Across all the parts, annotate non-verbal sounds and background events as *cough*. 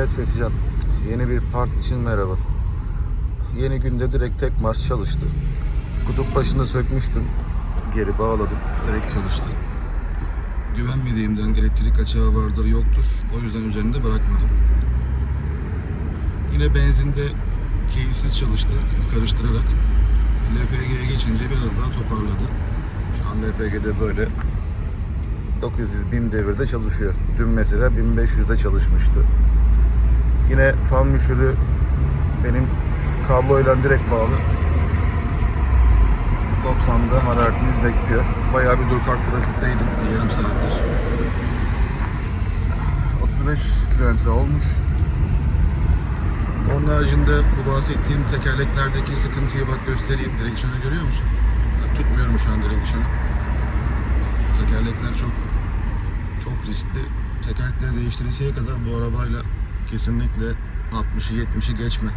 Evet Fethican, yeni bir part için merhaba. Yeni günde direkt tek marş çalıştı. Kutup başında sökmüştüm, geri bağladım, direkt çalıştı. Güvenmediğimden elektrik açığı vardır yoktur, o yüzden üzerinde bırakmadım. Yine benzinde keyifsiz çalıştı, karıştırarak. LPG'ye geçince biraz daha toparladı. Şu an LPG'de böyle 900 bin devirde çalışıyor. Dün mesela 1500'de çalışmıştı. Yine fan müşürü benim kabloyla direkt bağlı. 90'da hararetimiz bekliyor. Bayağı bir dur kalk trafikteydim yarım saattir. 35 kilometre olmuş. Onun haricinde bu bahsettiğim tekerleklerdeki sıkıntıyı bak göstereyim. Direksiyonu görüyor musun? Tutmuyorum şu an direksiyonu. Tekerlekler çok çok riskli. Tekerlekleri değiştiresiye kadar bu arabayla kesinlikle 60'ı 70'i geçme.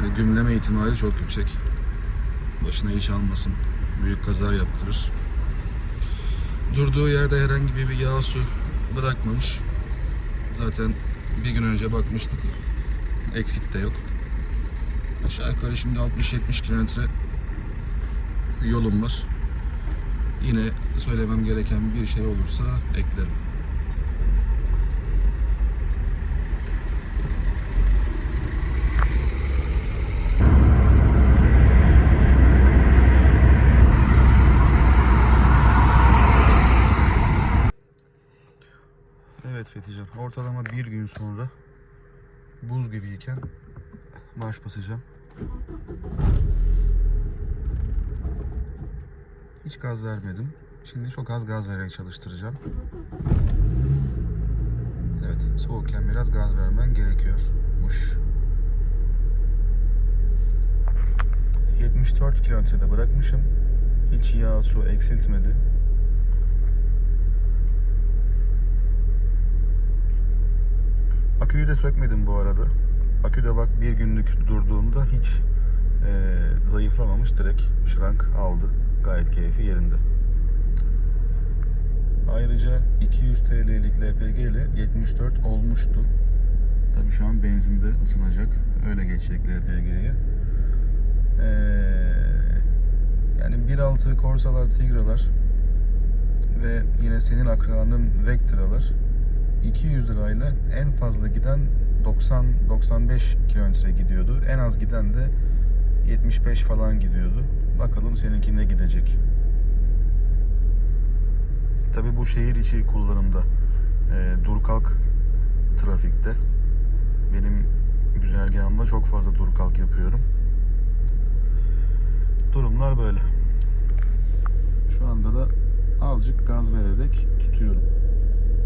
Hani gümleme ihtimali çok yüksek. Başına iş almasın. Büyük kaza yaptırır. Durduğu yerde herhangi bir yağ su bırakmamış. Zaten bir gün önce bakmıştık. Eksik de yok. Aşağı yukarı şimdi 60-70 kilometre yolum var. Yine söylemem gereken bir şey olursa eklerim. Evet Fethican, ortalama bir gün sonra buz gibiyken marş basacağım. Hiç gaz vermedim. Şimdi çok az gaz vererek çalıştıracağım. Evet, soğukken biraz gaz vermen gerekiyormuş. 74 kilometrede bırakmışım. Hiç yağ su eksiltmedi. Aküyü de sökmedim bu arada. Akü de bak bir günlük durduğunda hiç eee, zayıflamamış. Direkt şrank aldı. Gayet keyfi yerinde. Ayrıca 200 TL'lik LPG ile 74 olmuştu. Tabii şu an benzinde ısınacak. Öyle geçecek LPG'ye. Ee, yani 1.6 Corsa'lar, Tigra'lar ve yine senin akranın Vectra'lar 200 lirayla en fazla giden 90-95 kilometre gidiyordu. En az giden de 75 falan gidiyordu. Bakalım seninki ne gidecek. Tabi bu şehir içi kullanımda e, dur kalk trafikte benim güzergahımda çok fazla dur kalk yapıyorum. Durumlar böyle. Şu anda da azıcık gaz vererek tutuyorum.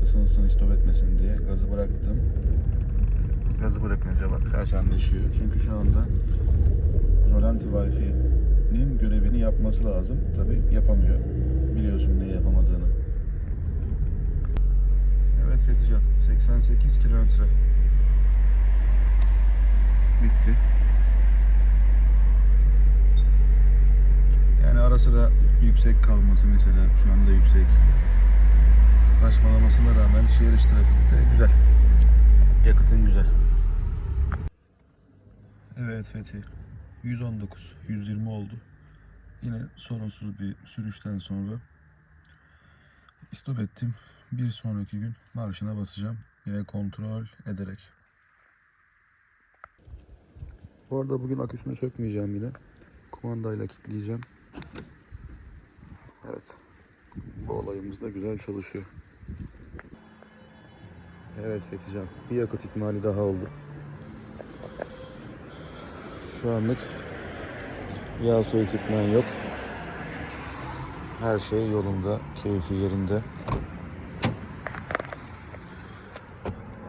Isınsın istop etmesin diye gazı bıraktım. Gazı bırakınca bak sersemleşiyor. Çünkü şu anda rolanti Wi-Fi'nin görevini yapması lazım. Tabi yapamıyor. Biliyorsun neyi yapamadığını. Evet Fethican 88 kilometre bitti. Yani ara sıra yüksek kalması mesela şu anda yüksek. Saçmalamasına rağmen şehir içi trafikte güzel. Yakıtın güzel. Evet Fethi. 119, 120 oldu. Yine sorunsuz bir sürüşten sonra istop ettim. Bir sonraki gün marşına basacağım. Yine kontrol ederek. Bu arada bugün aküsünü sökmeyeceğim yine. Kumandayla kilitleyeceğim. Evet. Bu olayımız da güzel çalışıyor. Evet Fethican. Bir yakıt ikmali daha oldu. Şu anlık yağ su eksiltmen yok. Her şey yolunda, keyfi yerinde.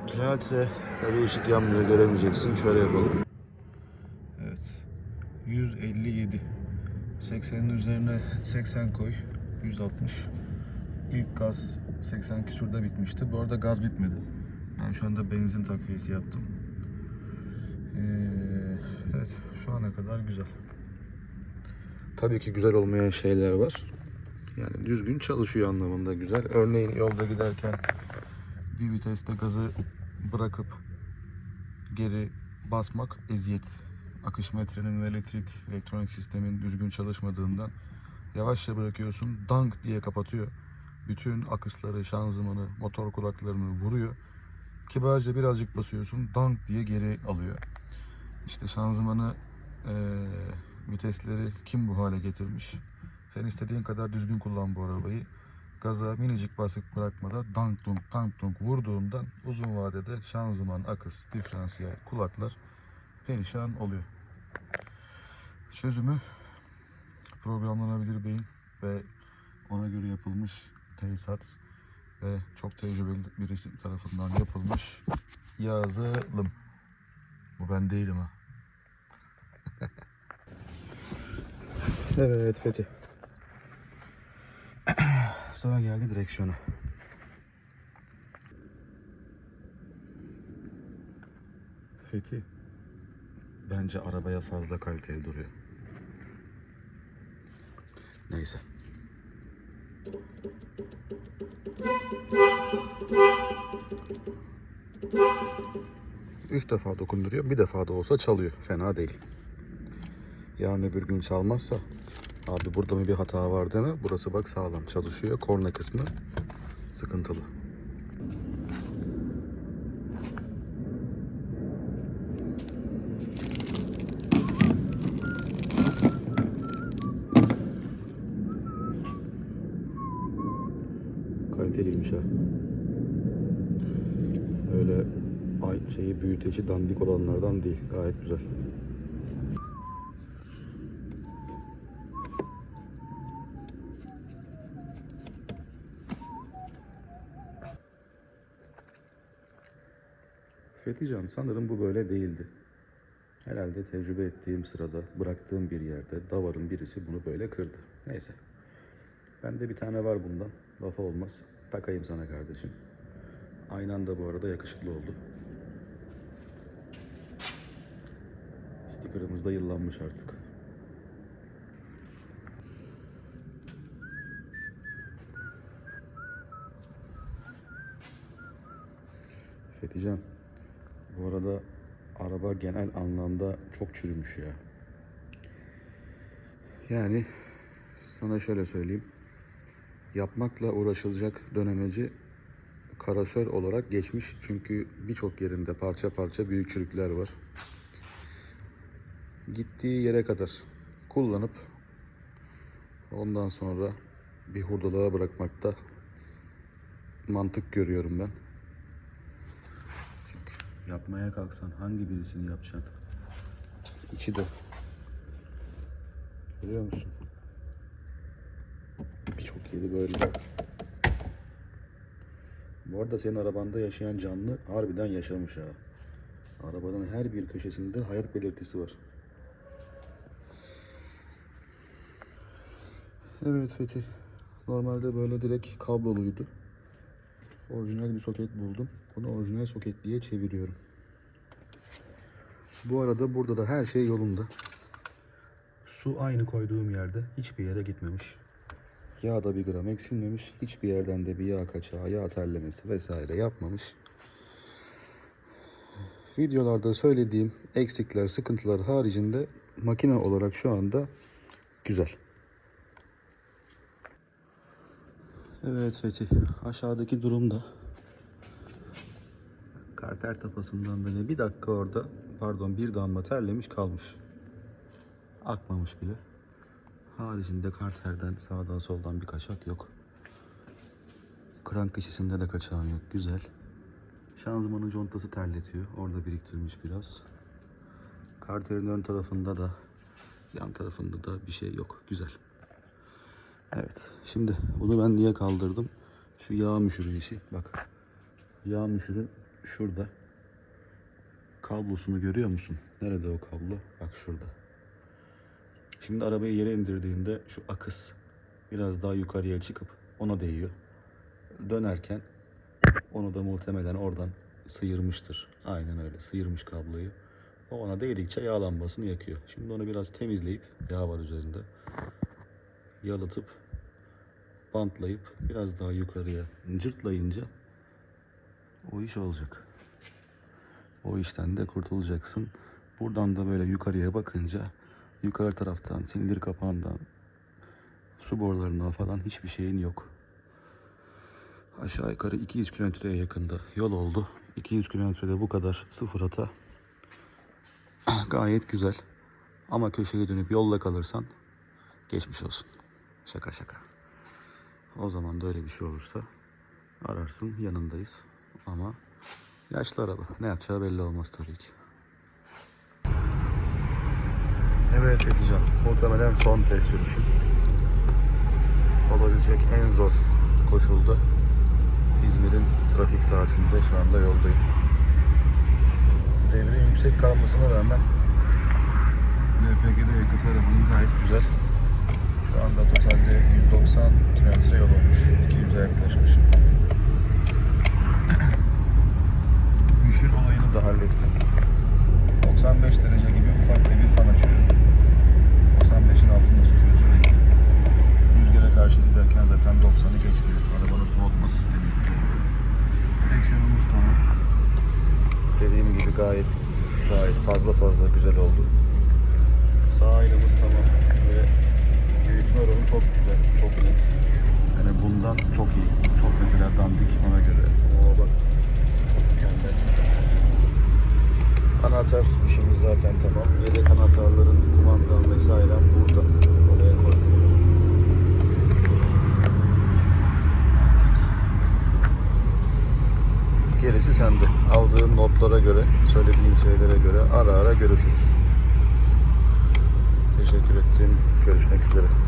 Kilometre tabii ışık yanmıyor göremeyeceksin. Şöyle yapalım. Evet. 157. 80'in üzerine 80 koy. 160. İlk gaz 80 küsurda bitmişti. Bu arada gaz bitmedi. Ben şu anda benzin takviyesi yaptım. Ee, evet şu ana kadar güzel. Tabii ki güzel olmayan şeyler var. Yani düzgün çalışıyor anlamında güzel. Örneğin yolda giderken bir viteste gazı bırakıp geri basmak eziyet. Akış metrenin ve elektrik elektronik sistemin düzgün çalışmadığından yavaşça bırakıyorsun. Dank diye kapatıyor. Bütün akısları, şanzımanı, motor kulaklarını vuruyor. Kibarca birazcık basıyorsun. Dank diye geri alıyor. İşte şanzımanı eee, vitesleri kim bu hale getirmiş? Sen istediğin kadar düzgün kullan bu arabayı. Gaza minicik basıp bırakmada dank dunk dank dunk vurduğundan uzun vadede şanzıman, akış, diferansiyel, kulaklar perişan oluyor. Çözümü programlanabilir beyin ve ona göre yapılmış tesisat ve çok tecrübeli birisi tarafından yapılmış yazılım. Bu ben değilim ha. *laughs* evet Fethi. *clears throat* Sonra geldi direksiyona. Fethi. Bence arabaya fazla kaliteli duruyor. Neyse. Üç defa dokunduruyor. Bir defa da olsa çalıyor. Fena değil. Yarın öbür gün çalmazsa abi burada mı bir hata var deme. Burası bak sağlam çalışıyor. Korna kısmı sıkıntılı. Kaliteliymiş ha. Öyle şeyi büyüteci dandik olanlardan değil. Gayet güzel. Fethican sanırım bu böyle değildi. Herhalde tecrübe ettiğim sırada bıraktığım bir yerde davarın birisi bunu böyle kırdı. Neyse. Bende bir tane var bundan. Lafa olmaz. Takayım sana kardeşim. Aynı anda bu arada yakışıklı oldu. De yıllanmış artık. Fethican, bu arada araba genel anlamda çok çürümüş ya. Yani sana şöyle söyleyeyim. Yapmakla uğraşılacak dönemeci karasör olarak geçmiş. Çünkü birçok yerinde parça parça büyük çürükler var. Gittiği yere kadar kullanıp ondan sonra bir hurdalığa bırakmakta mantık görüyorum ben. Çünkü yapmaya kalksan hangi birisini yapacaksın? İçi de. Görüyor musun? Birçok yeri böyle. Bu arada senin arabanda yaşayan canlı harbiden yaşamış ha. Arabanın her bir köşesinde hayat belirtisi var. Evet Fethi. Normalde böyle direkt kabloluydu. Orijinal bir soket buldum. Bunu orijinal soket diye çeviriyorum. Bu arada burada da her şey yolunda. Su aynı koyduğum yerde hiçbir yere gitmemiş. Yağ da bir gram eksilmemiş. Hiçbir yerden de bir yağ kaçağı, yağ terlemesi vesaire yapmamış. Videolarda söylediğim eksikler, sıkıntılar haricinde makine olarak şu anda güzel. Evet Fethi, aşağıdaki durumda. Karter tapasından böyle bir dakika orada, pardon bir damla terlemiş kalmış. Akmamış bile. Haricinde karterden sağdan soldan bir kaçak yok. Krank kişisinde de kaçağın yok. Güzel. Şanzımanın contası terletiyor. Orada biriktirmiş biraz. Karterin ön tarafında da yan tarafında da bir şey yok. Güzel. Evet. Şimdi bunu ben niye kaldırdım? Şu yağ müşürü işi. Bak. Yağ müşürü şurada. Kablosunu görüyor musun? Nerede o kablo? Bak şurada. Şimdi arabayı yere indirdiğinde şu akыс biraz daha yukarıya çıkıp ona değiyor. Dönerken onu da muhtemelen oradan sıyırmıştır. Aynen öyle sıyırmış kabloyu. O ona değdikçe yağ lambasını yakıyor. Şimdi onu biraz temizleyip yağ var üzerinde. Yalıtıp bantlayıp biraz daha yukarıya cırtlayınca o iş olacak. O işten de kurtulacaksın. Buradan da böyle yukarıya bakınca yukarı taraftan silindir kapağından su borularından falan hiçbir şeyin yok. Aşağı yukarı 200 kilometreye yakında yol oldu. 200 kilometrede bu kadar sıfır hata gayet güzel. Ama köşeye dönüp yolda kalırsan geçmiş olsun. Şaka şaka. O zaman da öyle bir şey olursa ararsın yanındayız. Ama yaşlı araba ne yapacağı belli olmaz tabii ki. Evet Fethican muhtemelen son test sürüşüm. Olabilecek en zor koşulda İzmir'in trafik saatinde şu anda yoldayım. Devre yüksek kalmasına rağmen LPG'de yakıt tarafının gayet güzel. Şu anda totalde 190 kilometre yol olmuş. 200'e yaklaşmış. *clears throat* Müşür olayını da hallettim. 95 derece gibi ufak bir fan açıyorum. 95'in altında tutuyor sürekli. Rüzgara karşı giderken zaten 90'ı geçmiyor. Arabanın soğutma sistemi güzel. Direksiyonumuz tamam. Dediğim gibi gayet gayet fazla fazla güzel oldu. Sağ aynamız tamam ve büyütme oranı çok güzel, çok net. Yani bundan çok iyi. Çok mesela dandik ona göre. Oo bak. Mükemmel. Anahtar işimiz zaten tamam. Yedek anahtarların kumandan vesaire burada. Oraya koydum. Gerisi sende. Aldığın notlara göre, söylediğim şeylere göre ara ara görüşürüz. Teşekkür ettim. Görüşmek üzere.